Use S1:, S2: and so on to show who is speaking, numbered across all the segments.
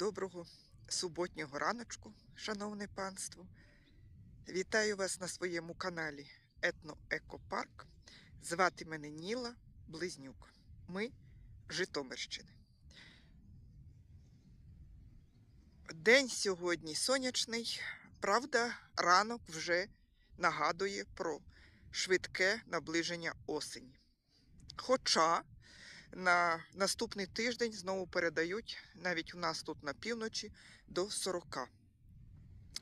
S1: Доброго суботнього раночку, шановне панство. Вітаю вас на своєму каналі Етно-Екопарк. Звати мене Ніла Близнюк. Ми Житомирщини. День сьогодні сонячний, правда, ранок вже нагадує про швидке наближення осені. Хоча на наступний тиждень знову передають, навіть у нас тут на півночі, до 40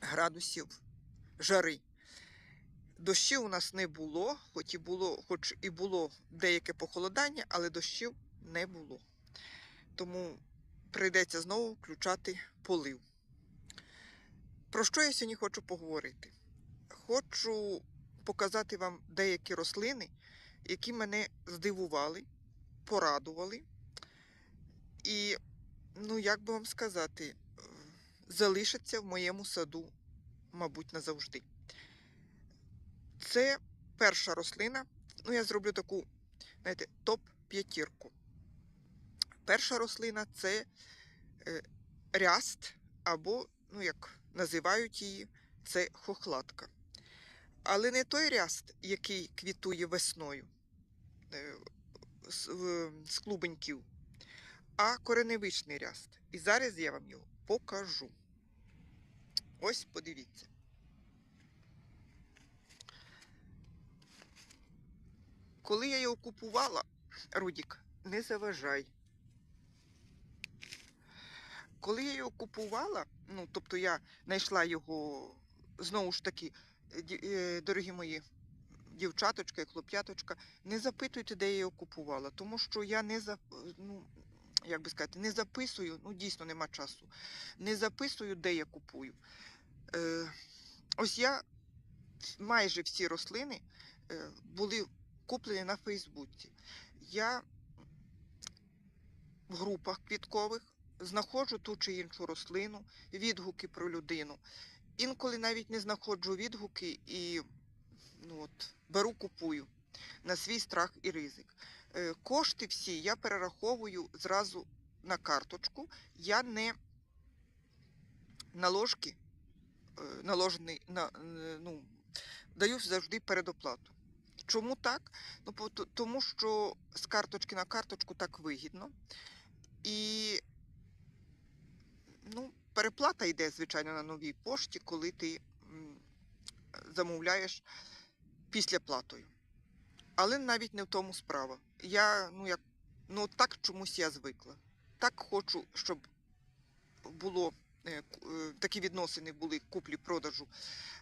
S1: градусів жари. Дощів у нас не було, хоч і було, хоч і було деяке похолодання, але дощів не було. Тому прийдеться знову включати полив. Про що я сьогодні хочу поговорити? Хочу показати вам деякі рослини, які мене здивували порадували. І, ну, як би вам сказати, е, залишаться в моєму саду, мабуть, назавжди. Це перша рослина. Ну, я зроблю таку, знаєте, топ-п'ятірку. Перша рослина це е, ряст, або, ну, як називають її, це хохлатка. Але не той ряст, який квітує весною. З, клубеньків, а кореневичний ряст. І зараз я вам його покажу. Ось подивіться. Коли я його купувала, Рудік, не заважай. Коли я його купувала, ну, тобто я знайшла його знову ж таки, е, дорогі мої дівчаточка і хлоп'яточка, не запитуйте, де я його купувала, тому що я не за, ну, як би сказати, не записую, ну дійсно нема часу. Не записую, де я купую. Е, ось я майже всі рослини е, були куплені на Фейсбуці. Я в групах квіткових знаходжу ту чи іншу рослину, відгуки про людину. Інколи навіть не знаходжу відгуки і ну от, беру, купую на свій страх і ризик. Е, Кошти всі я перераховую зразу на карточку. Я не наложки, е, наложений, на, е, ну, даю завжди передоплату. Чому так? Ну, тому що з карточки на карточку так вигідно. І ну, переплата йде, звичайно, на новій пошті, коли ти замовляєш після платою. Але навіть не в тому справа. Я, ну як, ну так чомусь я звикла. Так хочу, щоб було е, е, такі відносини були куплі-продажу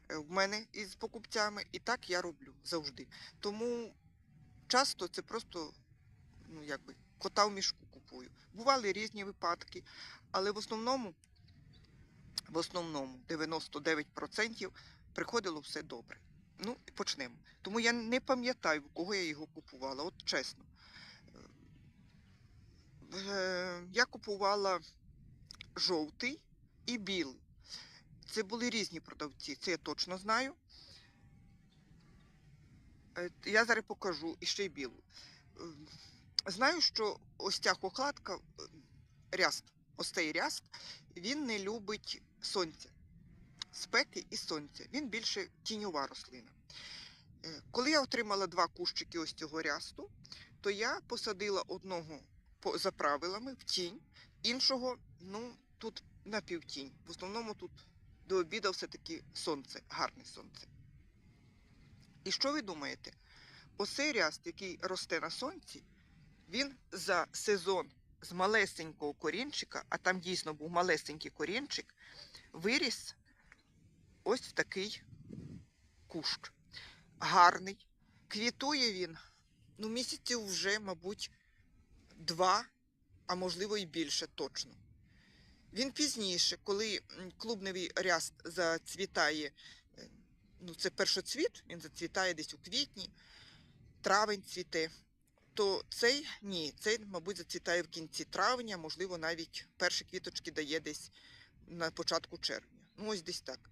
S1: е, в мене із покупцями, і так я роблю завжди. Тому часто це просто, ну якби, кота в мішку купую. Бували різні випадки, але в основному, в основному 99% приходило все добре. Ну, почнемо. Тому я не пам'ятаю, в кого я його купувала, от чесно. Е, Я купувала жовтий і білий. Це були різні продавці, це я точно знаю. Е, Я зараз покажу і ще й білу. Е, Знаю, що ось ця хохлатка, е, ряст, ось цей ряст, він не любить сонця, спеки і сонця. Він більше тіньова рослина. Е, Коли я отримала два кущики ось цього рясту, то я посадила одного за правилами в тінь, іншого, ну, тут на півтінь. В основному тут до обіду все-таки сонце, гарне сонце. І що ви думаєте? Оцей ряст, який росте на сонці, він за сезон з малесенького корінчика, а там дійсно був малесенький корінчик, виріс ось в такий кущ. Гарний. Квітує він, ну, місяців вже, мабуть, два, а можливо і більше точно. Він пізніше, коли клубневий ряст зацвітає, е, ну це першоцвіт, він зацвітає десь у квітні, травень цвіте, то цей ні, цей, мабуть, зацвітає в кінці травня, можливо, навіть перші квіточки дає десь на початку червня. Ну, ось десь так.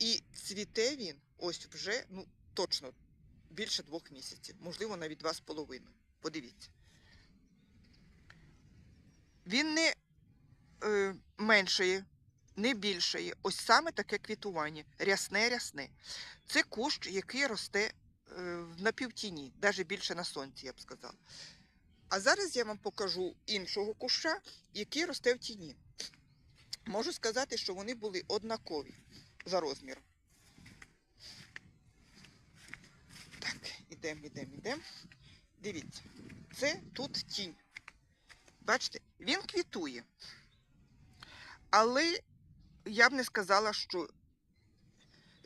S1: І цвіте він ось вже, ну, точно більше двох місяців, можливо, навіть два з половиною. Подивіться. Він не е, меншає, не більшає. Ось саме таке квітування. Рясне-рясне. Це кущ, який росте е, на півтіні, навіть більше на сонці, я б сказала. А зараз я вам покажу іншого куща, який росте в тіні. Можу сказати, що вони були однакові за розміром. Так, ідемо, ідемо, ідемо. Дивіться, це тут тінь. Бачите, він квітує. Але я б не сказала, що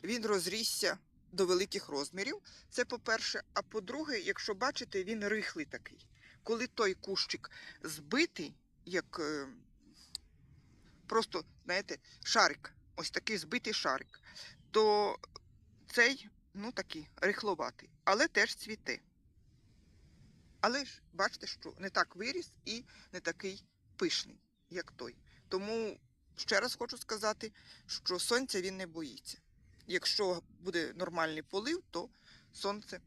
S1: він розрісся до великих розмірів. Це по-перше. А по-друге, якщо бачите, він рихлий такий. Коли той кущик збитий, як е, просто, знаєте, шарик, ось такий збитий шарик, то цей, ну такий, рихловатий, але теж цвіте. Але ж бачите, що не так виріс і не такий пишний, як той. Тому ще раз хочу сказати, що сонця він не боїться. Якщо буде нормальний полив, то сонце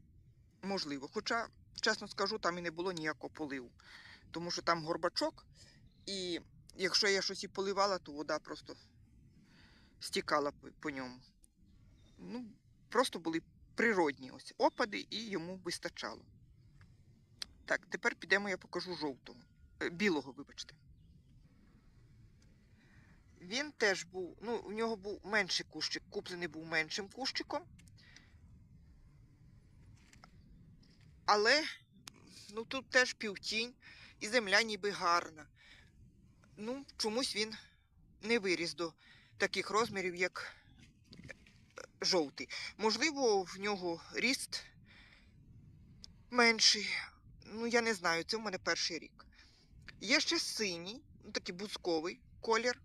S1: можливо. Хоча, чесно скажу, там і не було ніякого поливу, тому що там горбачок, і якщо я щось і поливала, то вода просто стікала по, по ньому. Ну, просто були природні ось опади, і йому вистачало. Так, тепер підемо, я покажу жовтого. Е, Білого, вибачте. Він теж був, ну, у нього був менший кущик, куплений був меншим кущиком. Але ну, тут теж півтінь, і земля ніби гарна. Ну, чомусь він не виріс до таких розмірів, як е, жовтий. Можливо, в нього ріст менший. Ну, я не знаю, це в мене перший рік. Є ще синій, ну, такий бузковий колір.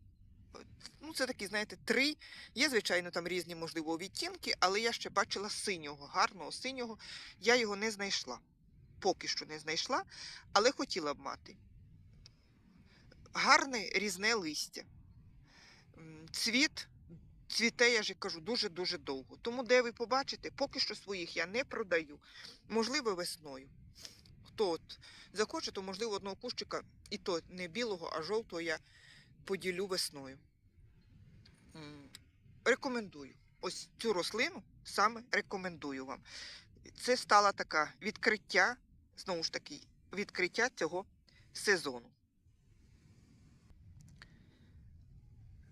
S1: Ну, це такі, знаєте, три. Є, звичайно, там різні, можливо, відтінки, але я ще бачила синього, гарного синього. Я його не знайшла. Поки що не знайшла, але хотіла б мати. Гарне різне листя. Цвіт цвіте, я ж кажу, дуже-дуже довго. Тому, де ви побачите, поки що своїх я не продаю. Можливо, весною. Хто от захоче, то можливо одного кущика, і то не білого, а жовтого я поділю весною. Рекомендую. Ось цю рослину саме рекомендую вам. Це стало таке відкриття, знову ж таки, відкриття цього сезону.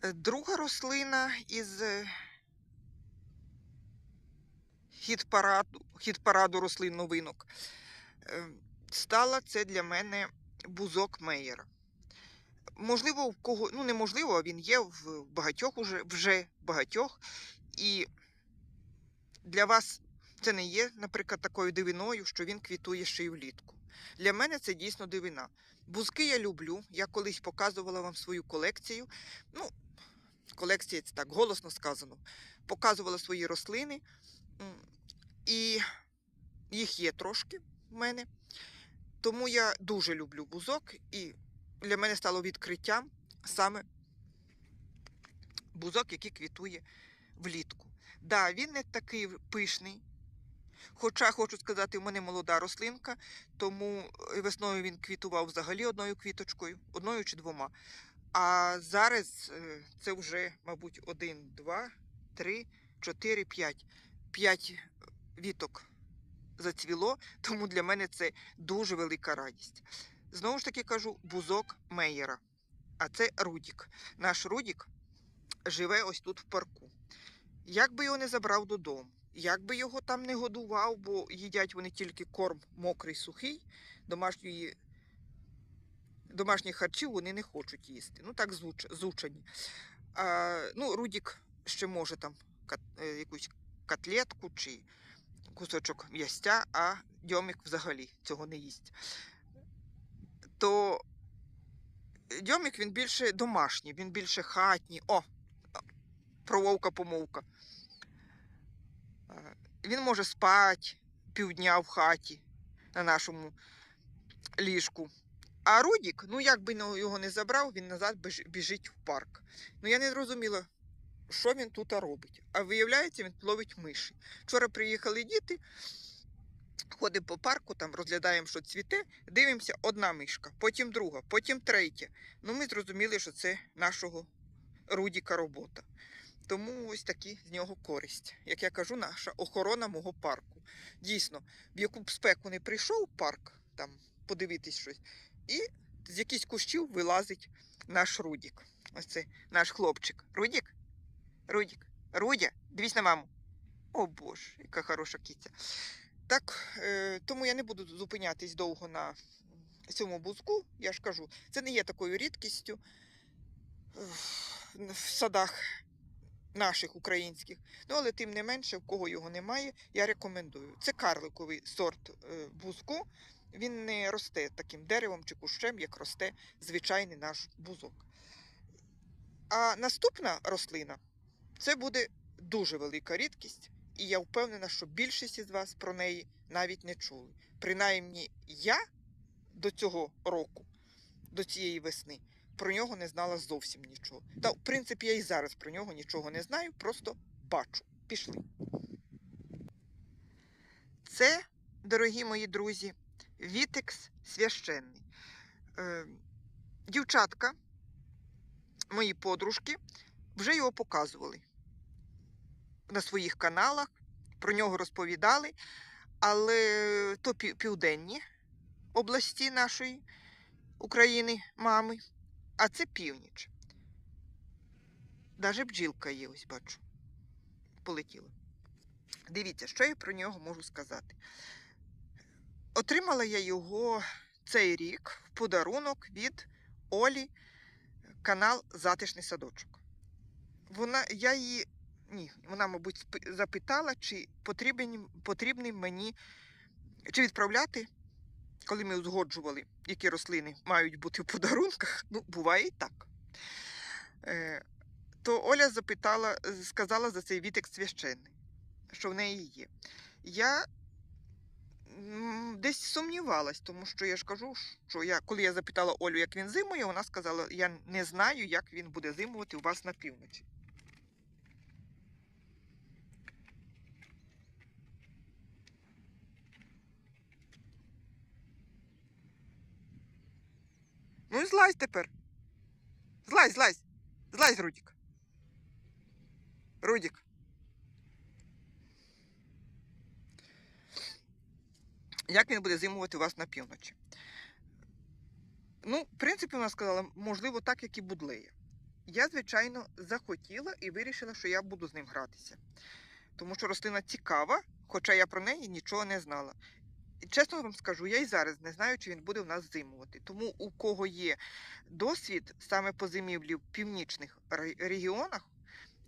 S1: Друга рослина із е, хіт-параду, хіт-параду рослин новинок е, стала це для мене бузок Мейєра. Можливо, в кого, ну неможливо, а він є в багатьох уже, вже багатьох. І для вас це не є, наприклад, такою дивиною, що він квітує ще й влітку. Для мене це дійсно дивина. Бузки я люблю. Я колись показувала вам свою колекцію. Ну, колекція це так голосно сказано. Показувала свої рослини. І їх є трошки в мене. Тому я дуже люблю бузок, і для мене стало відкриттям саме бузок, який квітує влітку. Да, він не такий пишний. Хоча, хочу сказати, у мене молода рослинка, тому е, весною він квітував взагалі одною квіточкою, одною чи двома. А зараз е, це вже, мабуть, один, два, три, чотири, п'ять. П'ять віток зацвіло, тому для мене це дуже велика радість. Знову ж таки кажу, бузок Мейєра. А це Рудік. Наш Рудік живе ось тут в парку. Як би його не забрав додому, як би його там не годував, бо їдять вони тільки корм мокрий, сухий, домашньої, домашніх харчів вони не хочуть їсти. Ну так зуч, зучані. А, ну, Рудік ще може там кат, е, якусь котлетку чи кусочок м'ястя, а дьомик взагалі цього не їсть. То дьомик він більше домашній, він більше хатній. О, про вовка-помовка. Е, Він може спати півдня в хаті на нашому ліжку. А Рудік, ну як би його не забрав, він назад біжить в парк. Ну я не зрозуміла, що він тут робить. А виявляється, він ловить миші. Вчора приїхали діти, ходимо по парку, там розглядаємо, що цвіте, дивимося одна мишка, потім друга, потім третя. Ну, ми зрозуміли, що це нашого Рудіка робота. Тому ось такі з нього користь. Як я кажу, наша охорона мого парку. Дійсно, в яку б спеку не прийшов парк, там подивитись щось, і з якихось кущів вилазить наш Рудік. Ось це наш хлопчик. Рудік? Рудік, Рудя, дивись на маму. О Боже, яка хороша кіця. Так, е, тому я не буду зупинятись довго на цьому бузку. Я ж кажу, це не є такою рідкістю в садах наших українських. Ну, але тим не менше, в кого його немає, я рекомендую. Це карликовий сорт е, бузку. Він не росте таким деревом чи кущем, як росте звичайний наш бузок. А наступна рослина це буде дуже велика рідкість, і я впевнена, що більшість із вас про неї навіть не чули. Принаймні, я до цього року, до цієї весни, про нього не знала зовсім нічого. Та, в принципі, я і зараз про нього нічого не знаю, просто бачу. Пішли. Це, дорогі мої друзі, вітекс священний. Е, дівчатка, мої подружки, вже його показували на своїх каналах, про нього розповідали, але то південні області нашої України, мами, а це північ. Даже бджілка є, ось бачу. Полетіла. Дивіться, що я про нього можу сказати. Отримала я його цей рік в подарунок від Олі, канал Затишний садочок. Вона, я її, ні, вона, мабуть, запитала, чи потрібен, потрібний мені, чи відправляти, коли ми узгоджували, які рослини мають бути в подарунках. Ну, буває і так. Е, то Оля запитала, сказала за цей вітик священний, що в неї є. Я десь сумнівалась, тому що я ж кажу, що я, коли я запитала Олю, як він зимує, вона сказала, я не знаю, як він буде зимувати у вас на півночі. Ну злазь тепер. Злазь, злазь. Злазь, Рудік. Рудік. Як він буде зимувати у вас на півночі? Ну, в принципі, вона сказала, можливо, так, як і Будлея. Я, звичайно, захотіла і вирішила, що я буду з ним гратися. Тому що рослина цікава, хоча я про неї нічого не знала. Чесно вам скажу, я і зараз не знаю, чи він буде в нас зимувати. Тому у кого є досвід саме по зимівлі в північних регіонах,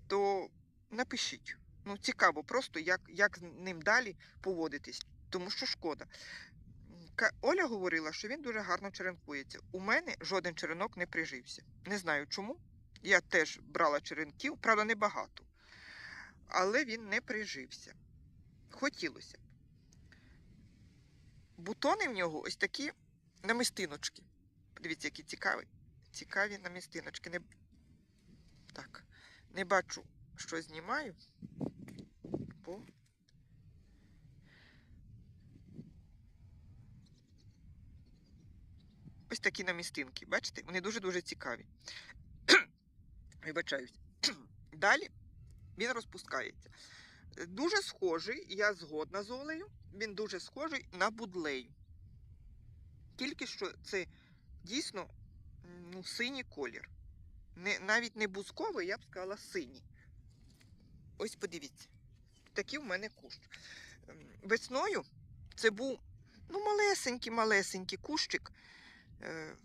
S1: то напишіть. Ну, цікаво просто, як, як з ним далі поводитись, тому що шкода. Оля говорила, що він дуже гарно черенкується. У мене жоден черенок не прижився. Не знаю чому. Я теж брала черенків, правда, небагато. Але він не прижився. Хотілося. Бутони в нього ось такі намистиночки. Подивіться, які цікаві. Цікаві намістиночки. Не... Так, не бачу, що знімаю. Бо... Ось такі намістинки. Бачите? Вони дуже-дуже цікаві. Вибачаюсь. Далі він розпускається. Дуже схожий, я згодна з Олею, він дуже схожий на будлею. Тільки що це дійсно ну, синій колір. Не, навіть не бузковий, я б сказала синій. Ось подивіться. Такий в мене кущ. Ем, Весною це був ну, малесенький-малесенький кущик. Е,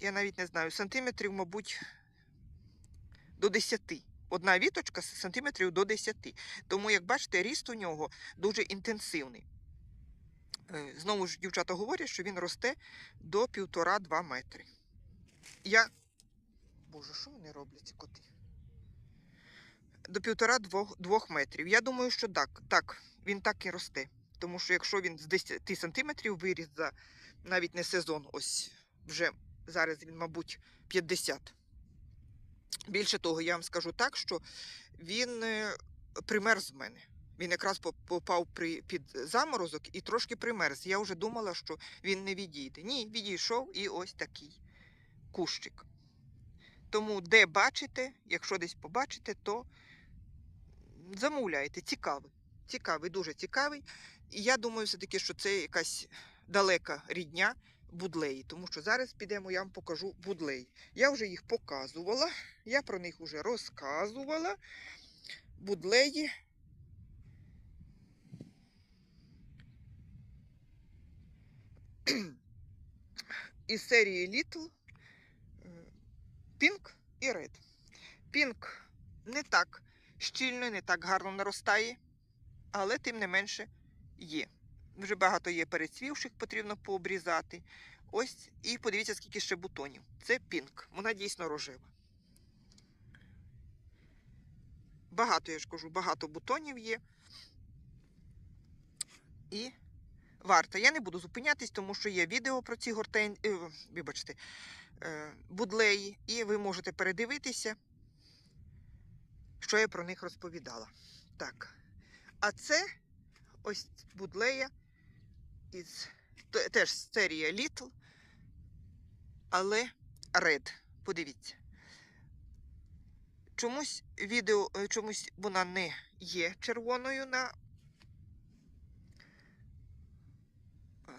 S1: я навіть не знаю, сантиметрів, мабуть, до 10. Одна віточка сантиметрів до 10. Тому, як бачите, ріст у нього дуже інтенсивний. Е, Знову ж дівчата говорять, що він росте до 1,5-2 метри. Я. Боже, що вони роблять, ці коти? До 1,5-2 метрів. Я думаю, що так, так, він так і росте. Тому що якщо він з 10 сантиметрів виріс за навіть не сезон, ось вже зараз він, мабуть, 50. Більше того, я вам скажу так, що він е, примерз в мене. Він якраз попав при, під заморозок і трошки примерз. Я вже думала, що він не відійде. Ні, відійшов і ось такий кущик. Тому, де бачите, якщо десь побачите, то замовляйте. Цікавий. Цікавий, дуже цікавий. І я думаю, все-таки, що це якась далека рідня будлеї. Тому що зараз підемо, я вам покажу будлеї. Я вже їх показувала, я про них вже розказувала. Будлеї. Із серії Little, е, Pink і Red. Pink не так щільно, не так гарно наростає, але тим не менше є. Вже багато є перецвівших, потрібно пообрізати. Ось, і подивіться, скільки ще бутонів. Це пінк. Вона дійсно рожева. Багато, я ж кажу, багато бутонів є. І варто. Я не буду зупинятись, тому що є відео про ці гортен... е, вибачте, е, будлеї, і ви можете передивитися, що я про них розповідала. Так. А це ось будлея із теж серія Little, але Red. Подивіться. Чомусь відео, е, чомусь вона не є червоною на.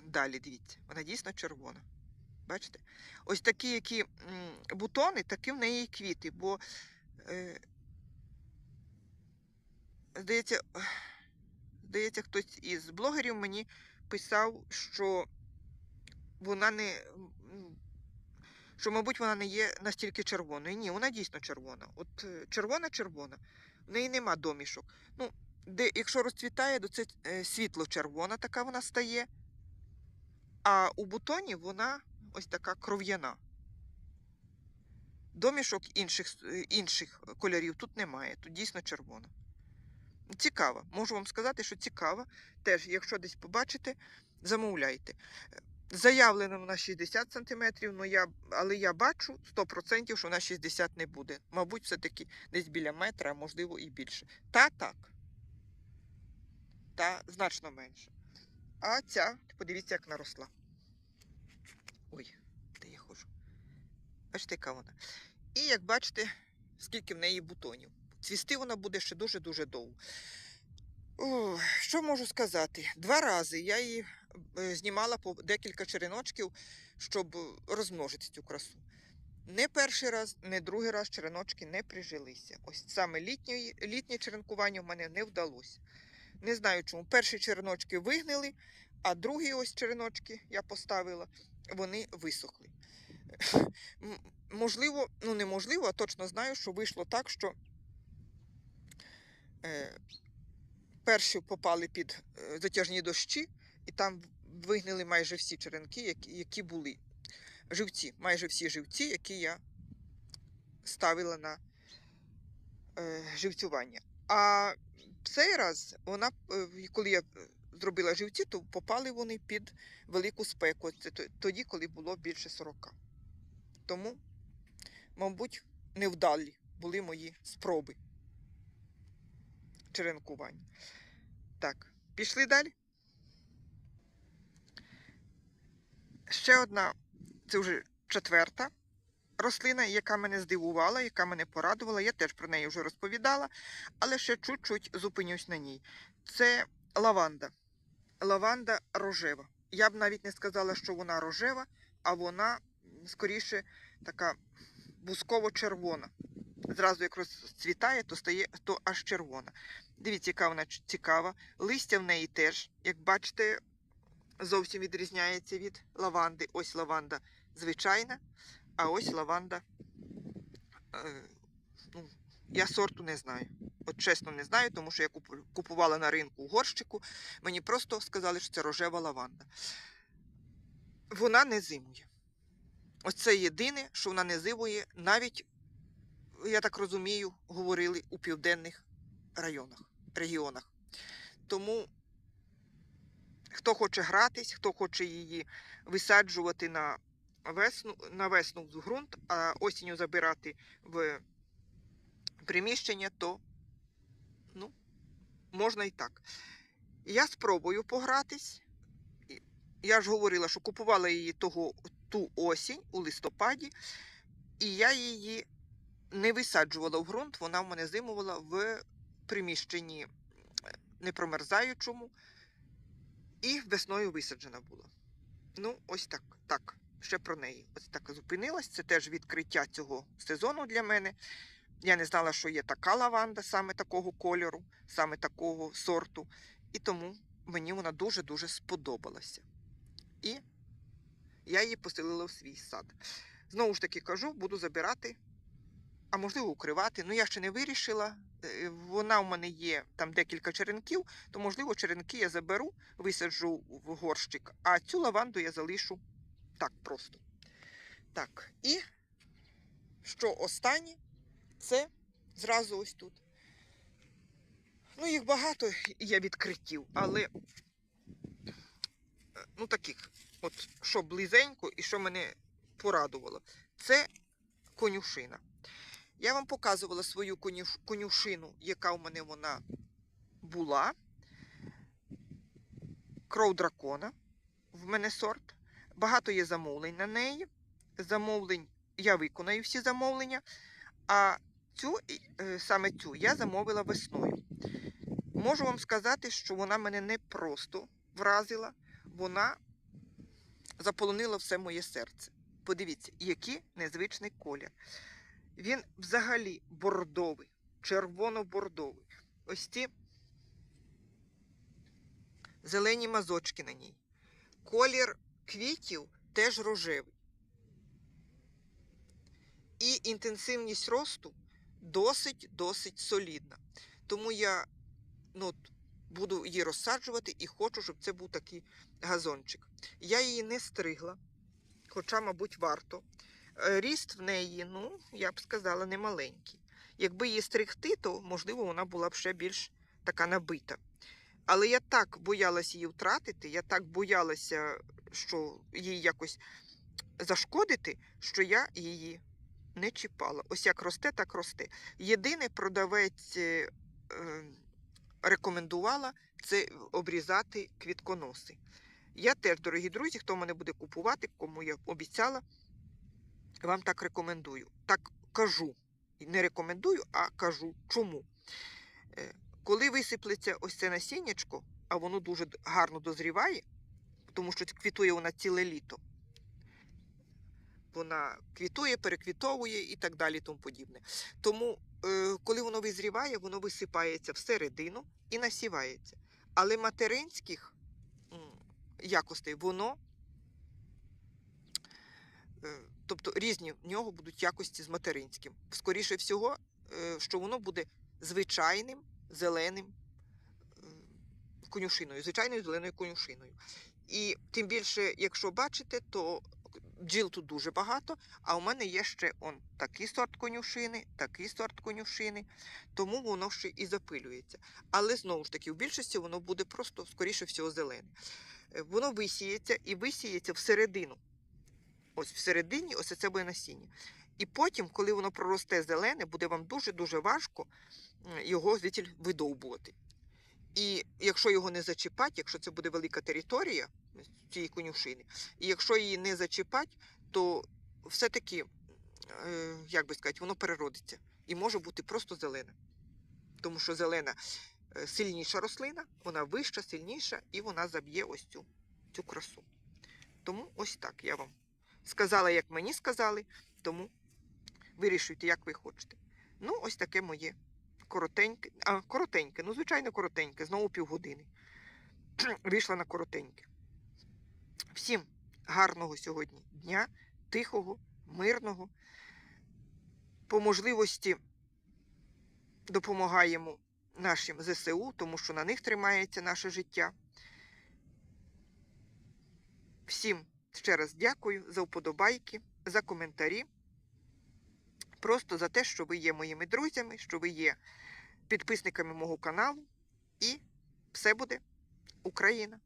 S1: Далі дивіться, вона дійсно червона. Бачите? Ось такі, які бутони, такі в неї квіти, бо е, здається, здається, хтось із блогерів мені писав, що вона не. Що, мабуть, вона не є настільки червоною. Ні, вона дійсно червона. От червона-червона. В неї нема домішок. Ну, де, якщо розцвітає, то це е, світло-червона така вона стає. А у бутоні вона ось така кров'яна. Домішок інших, е, інших кольорів тут немає. Тут дійсно червона. Цікаво. Можу вам сказати, що цікаво. Теж, якщо десь побачите, замовляйте. Заявлено на 60 см, але я бачу 100%, що на 60 не буде. Мабуть, все-таки десь біля метра, а можливо і більше. Та так. Та значно менше. А ця, подивіться, як наросла. Ой, де я ходжу. Бачите, яка вона. І як бачите, скільки в неї бутонів. Цвісти вона буде ще дуже-дуже довго. Що можу сказати? Два рази я її е, знімала по декілька череночків, щоб розмножити цю красу. Не перший раз, не другий раз череночки не прижилися. Ось саме літньої, літнє черенкування в мене не вдалося. Не знаю чому. Перші череночки вигнили, а другі ось череночки я поставила, вони висохли. Можливо, ну неможливо, а точно знаю, що вийшло так, що перші попали під е, затяжні дощі, і там вигнили майже всі черенки, які, були. Живці, майже всі живці, які я ставила на е, живцювання. А цей раз вона, е, коли я е, зробила живці, то попали вони під велику спеку. Це тоді, коли було більше 40. Тому, мабуть, невдалі були мої спроби черенкування. Так, пішли далі. Ще одна, це вже четверта рослина, яка мене здивувала, яка мене порадувала. Я теж про неї вже розповідала, але ще чуть-чуть зупинюсь на ній. Це лаванда. Лаванда рожева. Я б навіть не сказала, що вона рожева, а вона скоріше така бусково-червона. Зразу як розцвітає, то стає то аж червона. Дивіться, яка вона цікава. Листя в неї теж, як бачите, зовсім відрізняється від лаванди. Ось лаванда звичайна, а ось лаванда. Е, ну, я сорту не знаю. От чесно не знаю, тому що я купувала на ринку у горщику. Мені просто сказали, що це рожева лаванда. Вона не зимує. Ось це єдине, що вона не зимує, навіть, я так розумію, говорили у південних районах, регіонах. Тому хто хоче гратись, хто хоче її висаджувати на весну, на весну в ґрунт, а осінню забирати в приміщення, то ну, можна і так. Я спробую погратись. Я ж говорила, що купувала її того, ту осінь у листопаді, і я її не висаджувала в ґрунт, вона в мене зимувала в приміщенні е, непромерзаючому і весною висаджена була. Ну, ось так. Так, ще про неї. Ось так зупинилась. Це теж відкриття цього сезону для мене. Я не знала, що є така лаванда, саме такого кольору, саме такого сорту. І тому мені вона дуже-дуже сподобалася. І я її поселила в свій сад. Знову ж таки кажу, буду забирати, а можливо, укривати. Ну, я ще не вирішила. Е, Вона у мене є там декілька черенків, то, можливо, черенки я заберу, висаджу в горщик, а цю лаванду я залишу так просто. Так, і що останнє, це зразу ось тут. Ну, їх багато є відкриттів, але е, ну таких, от що близенько і що мене порадувало, це конюшина. Я вам показувала свою конюшину, яка у мене вона була. Кров дракона в мене сорт. Багато є замовлень на неї. Замовлень я виконаю всі замовлення. А цю, е, саме цю я замовила весною. Можу вам сказати, що вона мене не просто вразила, вона заполонила все моє серце. Подивіться, який незвичний колір. Він взагалі бордовий, червоно-бордовий. Ось ці зелені мазочки на ній. Колір квітів теж рожевий. І інтенсивність росту досить-досить солідна. Тому я ну, буду її розсаджувати і хочу, щоб це був такий газончик. Я її не стригла, хоча, мабуть, варто. Е, Ріст в неї, ну, я б сказала, не маленький. Якби її стригти, то, можливо, вона була б ще більш така набита. Але я так боялася її втратити, я так боялася, що їй якось зашкодити, що я її не чіпала. Ось як росте, так росте. Єдине продавець е, е, рекомендувала це обрізати квітконоси. Я теж, дорогі друзі, хто мене буде купувати, кому я обіцяла, вам так рекомендую. Так кажу. Не рекомендую, а кажу. Чому? Е, Коли висиплеться ось це насіннячко, а воно дуже гарно дозріває, тому що квітує вона ціле літо. Вона квітує, переквітовує і так далі, тому подібне. Тому, е, коли воно визріває, воно висипається всередину і насівається. Але материнських якостей воно, е, тобто різні в нього будуть якості з материнським. Скоріше всього, е, що воно буде звичайним зеленим е, конюшиною, звичайною зеленою конюшиною. І тим більше, якщо бачите, то бджіл тут дуже багато, а у мене є ще он такий сорт конюшини, такий сорт конюшини, тому воно ще і запилюється. Але знову ж таки, в більшості воно буде просто, скоріше всього, зелене. Е, Воно висіється і висіється всередину. Ось всередині, ось це буде насіння. І потім, коли воно проросте зелене, буде вам дуже-дуже важко його звідти видовбувати. І якщо його не зачіпати, якщо це буде велика територія цієї конюшини, і якщо її не зачіпати, то все-таки, е, як би сказати, воно переродиться і може бути просто зелене. Тому що зелена е, сильніша рослина, вона вища, сильніша, і вона заб'є ось цю, цю красу. Тому ось так я вам сказала, як мені сказали, тому вирішуйте, як ви хочете. Ну, ось таке моє коротеньке, а коротеньке, ну, звичайно, коротеньке, знову півгодини. Вийшла на коротеньке. Всім гарного сьогодні дня, тихого, мирного. По можливості допомагаємо нашим ЗСУ, тому що на них тримається наше життя. Всім ще раз дякую за вподобайки, за коментарі. Просто за те, що ви є моїми друзями, що ви є підписниками мого каналу. І все буде Україна!